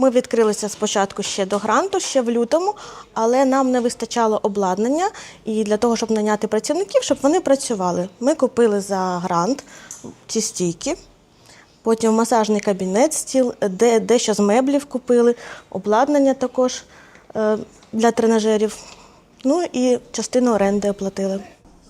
Ми відкрилися спочатку ще до гранту, ще в лютому, але нам не вистачало обладнання і для того, щоб наняти працівників, щоб вони працювали. Ми купили за грант ці стійки, потім масажний кабінет, стіл, де, дещо з меблів купили, обладнання також е, для тренажерів. Ну і частину оренди оплатили.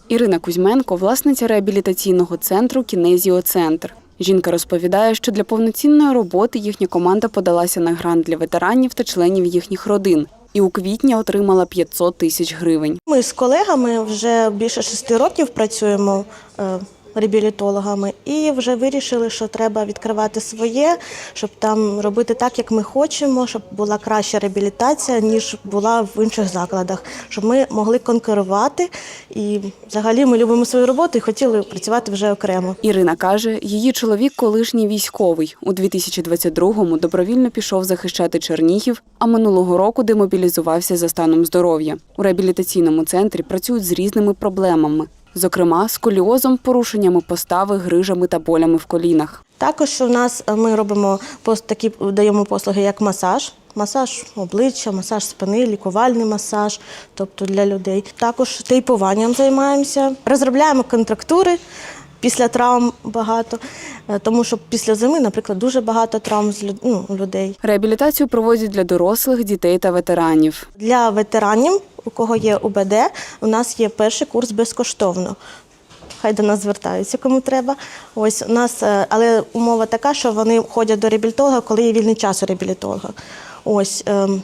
Ірина Кузьменко, власниця реабілітаційного центру Кінезіоцентр. Жінка розповідає, що для повноцінної роботи їхня команда подалася на грант для ветеранів та членів їхніх родин і у квітні отримала 500 тисяч гривень. Ми з колегами вже більше шести років працюємо е, реабілітологами і вже вирішили, що треба відкривати своє, щоб там робити так, як ми хочемо, щоб була краща реабілітація, ніж була в інших закладах, щоб ми могли конкурувати. І взагалі ми любимо свою роботу і хотіли працювати вже окремо. Ірина каже, її чоловік колишній військовий. У 2022-му добровільно пішов захищати Чернігів, а минулого року демобілізувався за станом здоров'я. У реабілітаційному центрі працюють з різними проблемами, зокрема сколіозом, порушеннями постави, грижами та болями в колінах. Також у нас е, ми робимо такі даємо послуги, як масаж. Масаж обличчя, масаж спини, лікувальний масаж, тобто для людей. Також тейпуванням займаємося, розробляємо контрактури після травм багато, е, тому що після зими, наприклад, дуже багато травм з люд- ну, людей. Реабілітацію проводять для дорослих, дітей та ветеранів. Для ветеранів, у кого є УБД, у нас є перший курс безкоштовно. Хай до нас звертаються, кому треба. Ось у нас, е, але умова така, що вони ходять до реабілітолога, коли є вільний час у реабілітолога. Ось ем,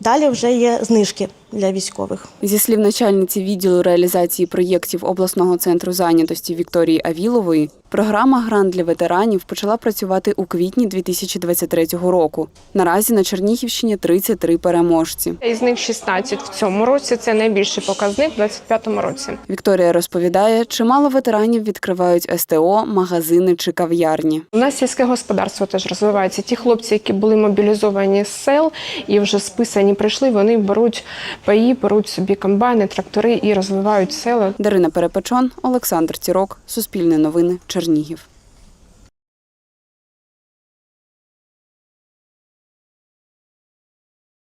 далі вже є знижки для військових. Зі слів начальниці відділу реалізації проєктів обласного центру зайнятості Вікторії Авілової, програма Грант для ветеранів почала працювати у квітні 2023 року. Наразі на Чернігівщині 33 переможці. Із них 16 в цьому році. Це найбільший показник в 25-му році. Вікторія розповідає, чимало ветеранів відкривають СТО, магазини чи кав'ярні. У нас сільське господарство теж розвивається. Ті хлопці, які були мобілізовані з сел і вже списані, прийшли, вони беруть паї, беруть собі комбайни, трактори і розвивають села. Дарина Перепечон, Олександр Цірок, Суспільне новини, Чернігів.